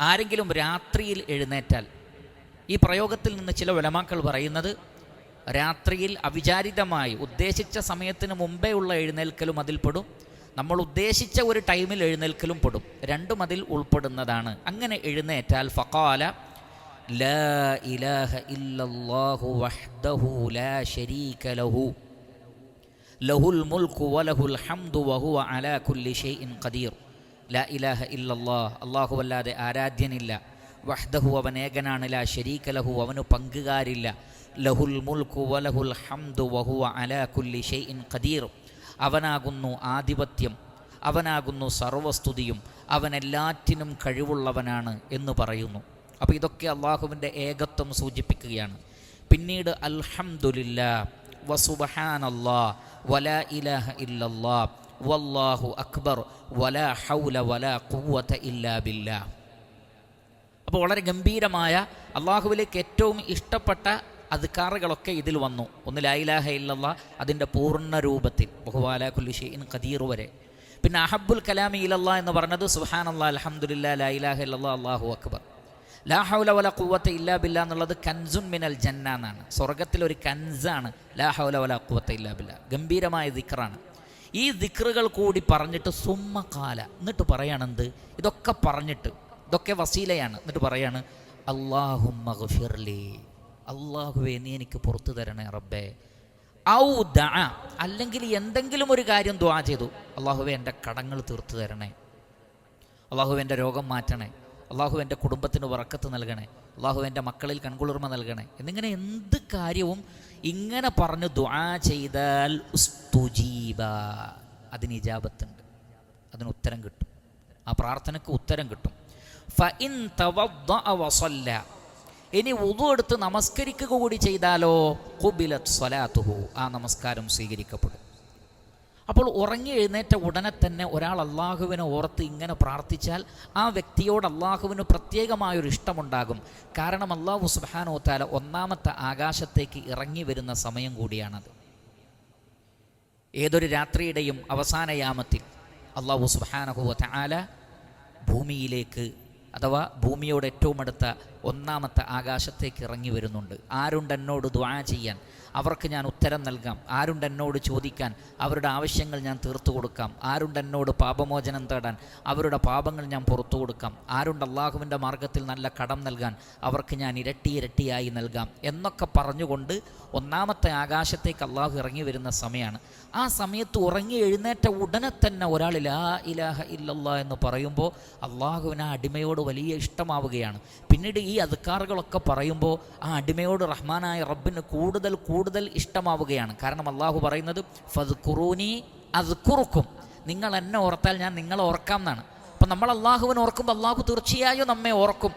ആരെങ്കിലും രാത്രിയിൽ എഴുന്നേറ്റാൽ ഈ പ്രയോഗത്തിൽ നിന്ന് ചില ഉലമാക്കൾ പറയുന്നത് രാത്രിയിൽ അവിചാരിതമായി ഉദ്ദേശിച്ച സമയത്തിന് മുമ്പേ ഉള്ള എഴുന്നേൽക്കലും അതിൽപ്പെടും നമ്മൾ ഉദ്ദേശിച്ച ഒരു ടൈമിൽ എഴുന്നേൽക്കലും പെടും. രണ്ടും അതിൽ ഉൾപ്പെടുന്നതാണ്. അങ്ങനെ എഴുന്നേറ്റാൽ ഫക്കാല ലഹുൽ മുൽക്കു വലഹുൽ ഹംദു വഹുവ അലാ കുല്ലി ഷൈഇൻ ഖദീർ. ലാ ഇലാഹ ഇല്ലല്ലാ അല്ലാഹു അല്ലാതെ ആരാധ്യനില്ല. വഹ്ദഹു അവൻ ഏകനാണ് ലാ ശരീക ലഹു അവന് പങ്കുകാരില്ല. ലഹുൽ മുൽക്കു വലഹുൽ ഹംദു വഹു അലാ കുല്ലി ഷൈഇൻ ഖദീർ. അവനാകുന്നു ആധിപത്യം അവനാകുന്നു സർവസ്തുതിയും അവൻ എല്ലാറ്റിനും കഴിവുള്ളവനാണ് എന്ന് പറയുന്നു. അപ്പോൾ ഇതൊക്കെ അള്ളാഹുവിന്റെ ഏകത്വം സൂചിപ്പിക്കുകയാണ്. പിന്നീട് അൽഹംദുലില്ലാ വസുബഹാനല്ലാ വലാ ഇലാഹ ഇല്ലല്ലാ വല്ലാഹു അക്ബർ വലാ ഹൗല വലാ ഖുവത ഇല്ലാ ബില്ലാ അപ്പോൾ വളരെ ഗംഭീരമായ അള്ളാഹുവിലേക്ക് ഏറ്റവും ഇഷ്ടപ്പെട്ട അധികാറുകളൊക്കെ ഇതിൽ വന്നു. ഒന്ന് ലായിലാഹ ഇല്ലല്ല അതിന്റെ പൂർണ രൂപത്തിൽ. ബഹുവാല കുല്ലിഷീൻ ഖദീർ വരെ. പിന്നെ അഹബുൽ കലാമി ഇലല്ല എന്ന് പറഞ്ഞത് സുഹാൻ അല്ലാ അലഹമുല്ലാ ലായിലാഹ ഇല്ലല്ല അള്ളാഹു അക്ബർ. ലാ ഹൗല വല കുവത്ത ഇല്ലാ ബില്ല എന്നുള്ളത് കൻസുൻ മിനൽ ജന്ന എന്നാണ്. സ്വർഗത്തിലൊരു കൻസാണ്. ലാ ഹൗല വല കുവത്ത ഇല്ലാ ബില്ല ഗംഭീരമായ ദിക്റാണ്. ഈ ദിക്റുകൾ കൂടി പറഞ്ഞിട്ട് സുമ്മക്കാല എന്നിട്ട് പറയണെന്ത്? ഇതൊക്കെ പറഞ്ഞിട്ട്. ഇതൊക്കെ വസീലയാണ്. എന്നിട്ട് പറയാണ് അള്ളാഹു മഗ്ഫിർലി അള്ളാഹുവേ നീ എനിക്ക് പുറത്തു തരണേ റബ്ബേ. ഔ ദ അല്ലെങ്കിൽ എന്തെങ്കിലും ഒരു കാര്യം ദ്വാ ചെയ്തു. അള്ളാഹുവേ എന്റെ കടങ്ങൾ തീർത്തു തരണേ. അള്ളാഹു എന്റെ രോഗം മാറ്റണേ. അള്ളാഹു എന്റെ കുടുംബത്തിന് വറക്കത്ത് നൽകണേ. അള്ളാഹു എന്റെ മക്കളിൽ കൺകുളിർമ നൽകണേ. എന്നിങ്ങനെ എന്ത് കാര്യവും ഇങ്ങനെ പറഞ്ഞു ദുആ ചെയ്താൽ അതിന് ഇജാബത്തുണ്ട്. അതിന് ഉത്തരം കിട്ടും. ആ പ്രാർത്ഥനയ്ക്ക് ഉത്തരം കിട്ടും. ഇനി ഉതു എടുത്ത് നമസ്കരിക്കുക കൂടി ചെയ്താലോ? സ്വലാത്തുഹു. ആ നമസ്കാരം സ്വീകരിക്കപ്പെടും. അപ്പോൾ ഉറങ്ങി എഴുന്നേറ്റ ഉടനെ തന്നെ ഒരാൾ അള്ളാഹുവിനെ ഓർത്ത് ഇങ്ങനെ പ്രാർത്ഥിച്ചാൽ ആ വ്യക്തിയോട് അള്ളാഹുവിന് പ്രത്യേകമായൊരു ഇഷ്ടമുണ്ടാകും. കാരണം അള്ളാഹു സുബാനോ താല ഒന്നാമത്തെ ആകാശത്തേക്ക് ഇറങ്ങി വരുന്ന സമയം കൂടിയാണത്. ഏതൊരു രാത്രിയുടെയും അവസാനയാമത്തിൽ അള്ളാഹു സുബാനഹുവ താല ഭൂമിയിലേക്ക് അഥവാ ഭൂമിയോട് ഏറ്റവും അടുത്ത ഒന്നാമത്തെ ആകാശത്തേക്ക് ഇറങ്ങി വരുന്നുണ്ട്. ആരുണ്ട് എന്നോട് ദ്വാ ചെയ്യാൻ? അവർക്ക് ഞാൻ ഉത്തരം നൽകാം. ആരുണ്ട് എന്നോട് ചോദിക്കാൻ? അവരുടെ ആവശ്യങ്ങൾ ഞാൻ തീർത്തു കൊടുക്കാം. ആരുണ്ട് എന്നോട് പാപമോചനം തേടാൻ? അവരുടെ പാപങ്ങൾ ഞാൻ പുറത്തു കൊടുക്കാം. ആരുണ്ട് അള്ളാഹുവിന്റെ മാർഗത്തിൽ നല്ല കടം നൽകാൻ? അവർക്ക് ഞാൻ ഇരട്ടി ഇരട്ടിയായി നൽകാം. എന്നൊക്കെ പറഞ്ഞുകൊണ്ട് ഒന്നാമത്തെ ആകാശത്തേക്ക് അള്ളാഹു ഇറങ്ങി വരുന്ന സമയമാണ് ആ സമയത്ത് ഉറങ്ങി എഴുന്നേറ്റ ഉടനെ തന്നെ ഒരാൾ ഇലാ ഇലാഹ ഇല്ലല്ലാ എന്ന് പറയുമ്പോൾ അള്ളാഹുവിന് ആ അടിമയോട് വലിയ ഇഷ്ടമാവുകയാണ്. പിന്നീട് ഈ അധികാറുകളൊക്കെ പറയുമ്പോൾ ആ അടിമയോട് റഹ്മാനായ റബ്ബിന് കൂടുതൽ കൂടുതൽ ഇഷ്ടമാവുകയാണ്. കാരണം അള്ളാഹു പറയുന്നത് ഫത് ഖുറൂനി അത് കുറുക്കും നിങ്ങൾ എന്നെ ഓർത്താൽ ഞാൻ നിങ്ങളെ ഓർക്കാം എന്നാണ് അപ്പം നമ്മൾ അള്ളാഹുവിനെ ഓർക്കുമ്പോൾ അള്ളാഹു തീർച്ചയായും നമ്മെ ഓർക്കും.